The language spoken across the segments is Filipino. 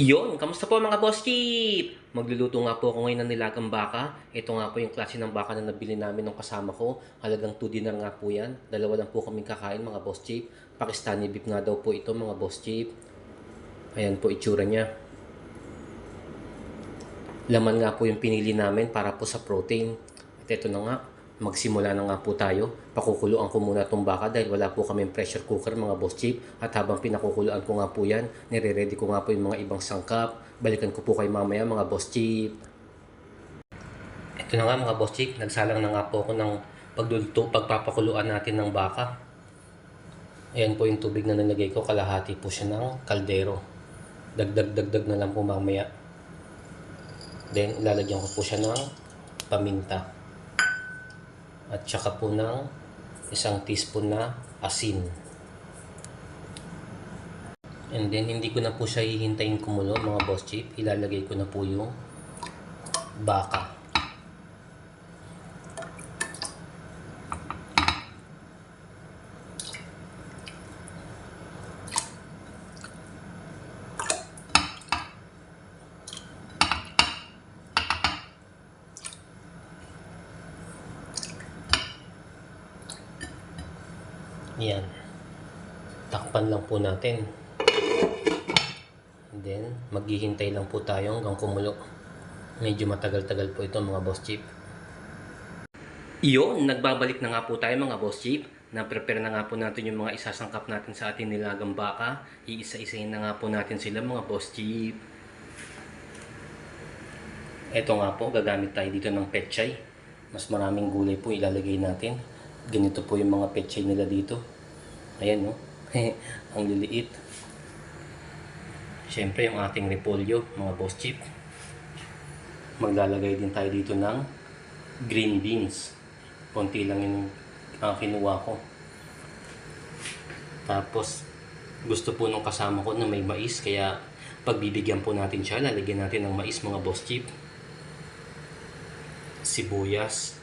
Iyon, kamusta po mga boss chip? Magluluto nga po ako ngayon ng nilagang baka. Ito nga po yung klase ng baka na nabili namin ng kasama ko. Halagang 2 dinar nga po yan. Dalawa lang po kaming kakain mga boss chip. Pakistani beef nga daw po ito mga boss chip. Ayan po itsura niya. Laman nga po yung pinili namin para po sa protein. At ito na nga, magsimula na nga po tayo. Pakukuluan ko muna itong baka dahil wala po kami pressure cooker mga boss chip. At habang pinakukuluan ko nga po yan, nire-ready ko nga po yung mga ibang sangkap. Balikan ko po kay mamaya mga boss chip. Ito na nga mga boss chip, nagsalang na nga po ako ng pagduluto, pagpapakuluan natin ng baka. Ayan po yung tubig na nalagay ko, kalahati po siya ng kaldero. Dagdag-dagdag na lang po mamaya. Then, ilalagyan ko po siya ng paminta. At saka po ng isang teaspoon na asin. And then, hindi ko na po siya hihintayin kumulo, mga boss chip. Ilalagay ko na po yung baka. Yan. Takpan lang po natin. And then, maghihintay lang po tayo hanggang kumulo. Medyo matagal-tagal po ito mga boss chip. Iyon, nagbabalik na nga po tayo mga boss chip. Na-prepare na nga po natin yung mga isasangkap natin sa ating nilagang baka. Iisa-isahin na nga po natin sila mga boss chip. Ito nga po, gagamit tayo dito ng petchay. Mas maraming gulay po ilalagay natin. Ganito po yung mga petchay nila dito. Ayan no. Ang liliit. Siyempre yung ating repolyo, mga boss chip. Maglalagay din tayo dito ng green beans. Konti lang yung uh, kinuha ko. Tapos gusto po nung kasama ko na may mais kaya pagbibigyan po natin siya, lalagyan natin ng mais mga boss chip. Sibuyas,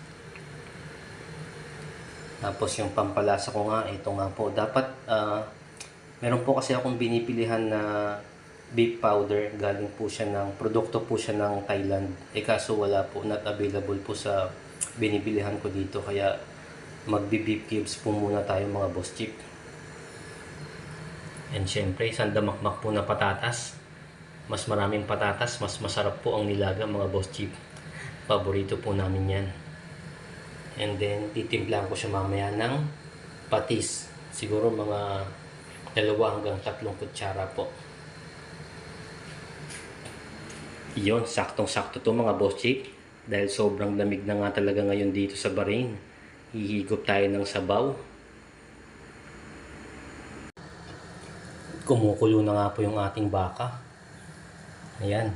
tapos yung pampalasa ko nga, ito nga po. Dapat, ah, meron po kasi akong binipilihan na beef powder. Galing po siya ng, produkto po siya ng Thailand. Eh kaso wala po, not available po sa binibilihan ko dito. Kaya magbi-beef cubes po muna tayo mga boss chip. And syempre, isang damakmak po na patatas. Mas maraming patatas, mas masarap po ang nilaga mga boss chip. Paborito po namin yan. And then, titimplan ko siya mamaya ng patis. Siguro mga dalawa hanggang tatlong kutsara po. Iyon, saktong-sakto to mga boss chick. Dahil sobrang lamig na nga talaga ngayon dito sa Bahrain. Hihigop tayo ng sabaw. Kumukulo na nga po yung ating baka. Ayan.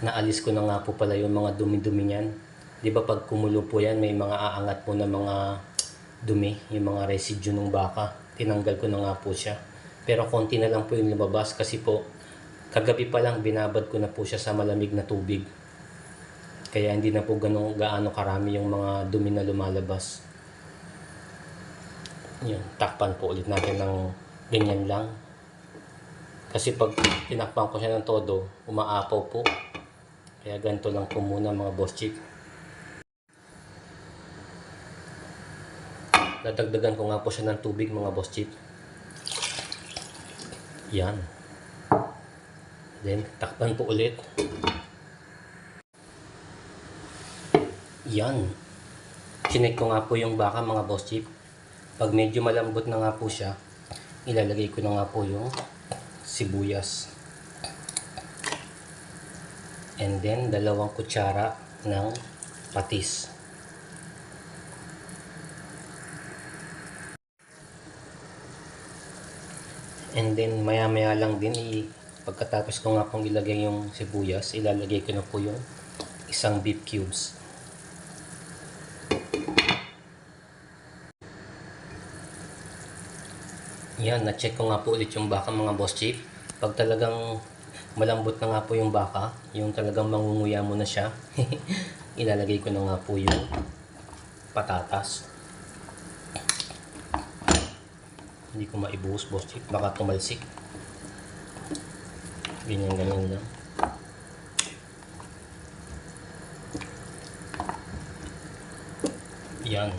Naalis ko na nga po pala yung mga dumi-dumi niyan. Di ba pag kumulo po yan, may mga aangat po na mga dumi, yung mga residue ng baka. Tinanggal ko na nga po siya. Pero konti na lang po yung lumabas kasi po, kagabi pa lang binabad ko na po siya sa malamig na tubig. Kaya hindi na po ganun, gaano karami yung mga dumi na lumalabas. Yun, takpan po ulit natin ng ganyan lang. Kasi pag tinakpan ko siya ng todo, umaapaw po. Kaya ganito lang po muna mga boss chick. Dadagdagan ko nga po siya ng tubig mga boss chip. Yan. Then, takpan po ulit. Yan. Chinek ko nga po yung baka mga boss chip. Pag medyo malambot na nga po siya, ilalagay ko na nga po yung sibuyas. And then, dalawang kutsara ng patis. And then maya maya lang din i pagkatapos ko nga pong ilagay yung sibuyas, ilalagay ko na po yung isang beef cubes. Yan, na-check ko nga po ulit yung baka mga boss chief. Pag talagang malambot na nga po yung baka, yung talagang mangunguya mo na siya, ilalagay ko na nga po yung patatas. Hindi ko maibuhos, boss chief. Baka tumalsik. Ganyan, ganyan lang. Yan.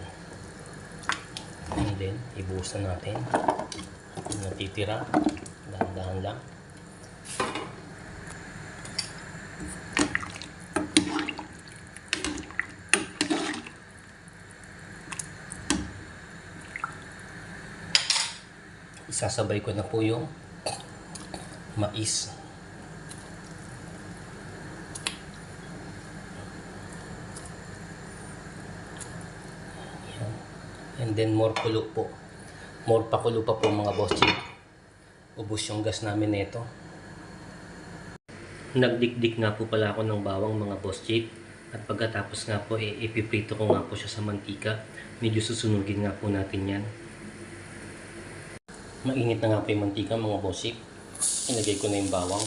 And then, ibuhos na natin. Yung natitira. Dahan-dahan lang. Isasabay ko na po yung mais. And then more kulo po. More pakulo pa po mga boss chief. Ubus yung gas namin nito. Nagdikdik nga po pala ako ng bawang mga boss chief. At pagkatapos nga po, eh, ipiprito ko nga po siya sa mantika. Medyo susunugin nga po natin yan. Mainit na nga po yung mantika mga boss chief. Ilagay ko na yung bawang.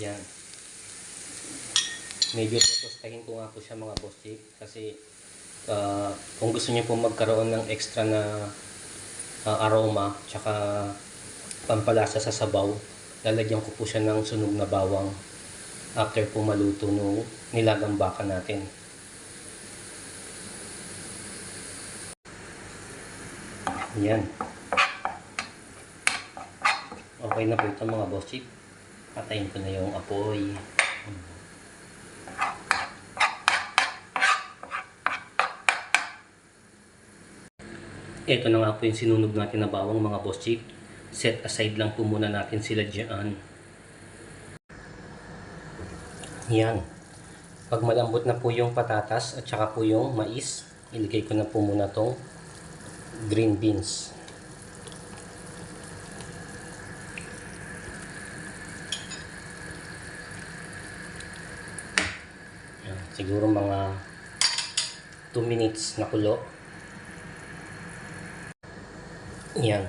Yan. Medyo tutustahin ko nga po siya mga boss chief kasi ah, kung gusto niyo po magkaroon ng extra na ah, aroma tsaka pampalasa sa sabaw, lalagyan ko po siya ng sunog na bawang after po maluto no nilagang baka natin. Yan. Okay na po ito mga boss chief. Patayin ko na yung apoy. Ito na nga po yung sinunog natin na bawang mga boss chief. Set aside lang po muna natin sila dyan. Yan. Pag malambot na po yung patatas at saka po yung mais, iligay ko na po muna tong green beans. Yan. Siguro mga 2 minutes na kulo. Yan.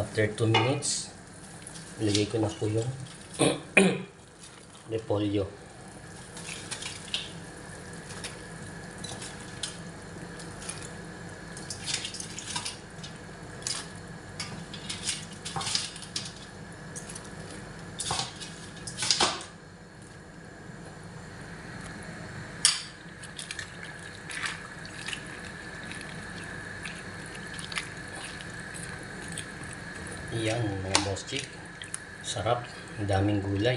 After 2 minutes, ilagay ko na po yung repolyo. Yan, mga boss chick. Sarap. Ang daming gulay.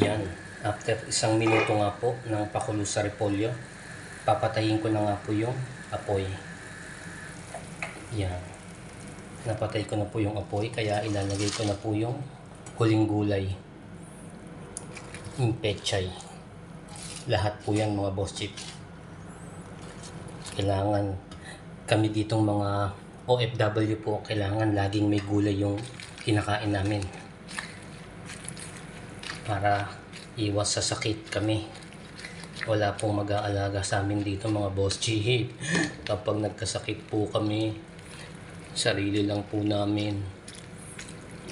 Yan. After isang minuto nga po ng pakulo sa repolyo, papatayin ko na nga po yung apoy. Yan. Napatay ko na po yung apoy, kaya ilalagay ko na po yung huling gulay yung. Lahat po yan mga boss chip. Kailangan kami ditong mga OFW po, kailangan laging may gulay yung kinakain namin. Para iwas sa sakit kami. Wala pong mag-aalaga sa amin dito mga boss chip. Kapag nagkasakit po kami, sarili lang po namin.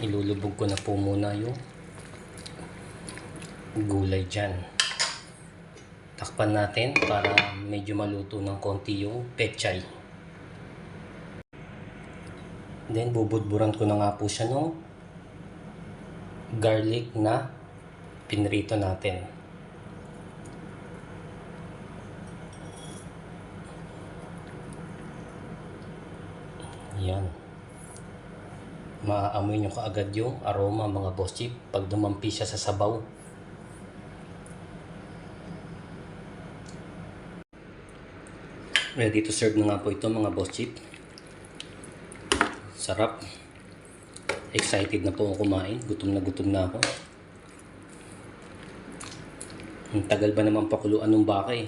Ilulubog ko na po muna yung gulay dyan. Takpan natin para medyo maluto ng konti yung pechay. Then bubudburan ko na nga po siya ng garlic na pinrito natin. Yan. Maaamoy nyo kaagad yung aroma mga boss chip pag dumampi siya sa sabaw. Ready to serve na nga po ito mga boss chip. Sarap. Excited na po ako kumain. Gutom na gutom na ako. Ang tagal ba naman pakuluan ng baka eh.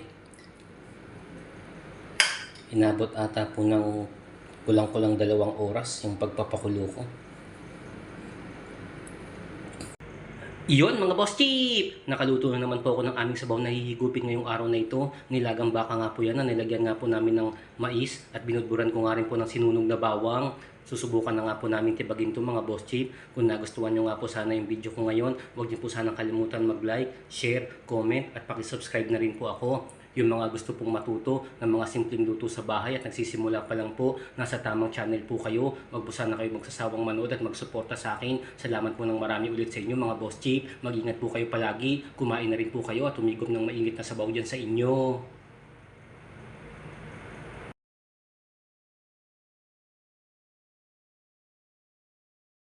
Inabot ata po ng kulang-kulang dalawang oras yung pagpapakulo ko. Iyon mga boss chip! Nakaluto na naman po ako ng aming sabaw na hihigupin ngayong araw na ito. Nilagang baka nga po yan na nilagyan nga po namin ng mais at binudburan ko nga rin po ng sinunog na bawang. Susubukan na nga po namin tibagin to mga boss chip. Kung nagustuhan nyo nga po sana yung video ko ngayon, huwag niyo po sana kalimutan mag-like, share, comment at pakisubscribe na rin po ako. Yung mga gusto pong matuto ng mga simpleng luto sa bahay at nagsisimula pa lang po, nasa tamang channel po kayo. Huwag po sana kayo magsasawang manood at magsuporta sa akin. Salamat po ng marami ulit sa inyo mga boss chip. Mag-ingat po kayo palagi, kumain na rin po kayo at umigop ng mainit na sabaw dyan sa inyo.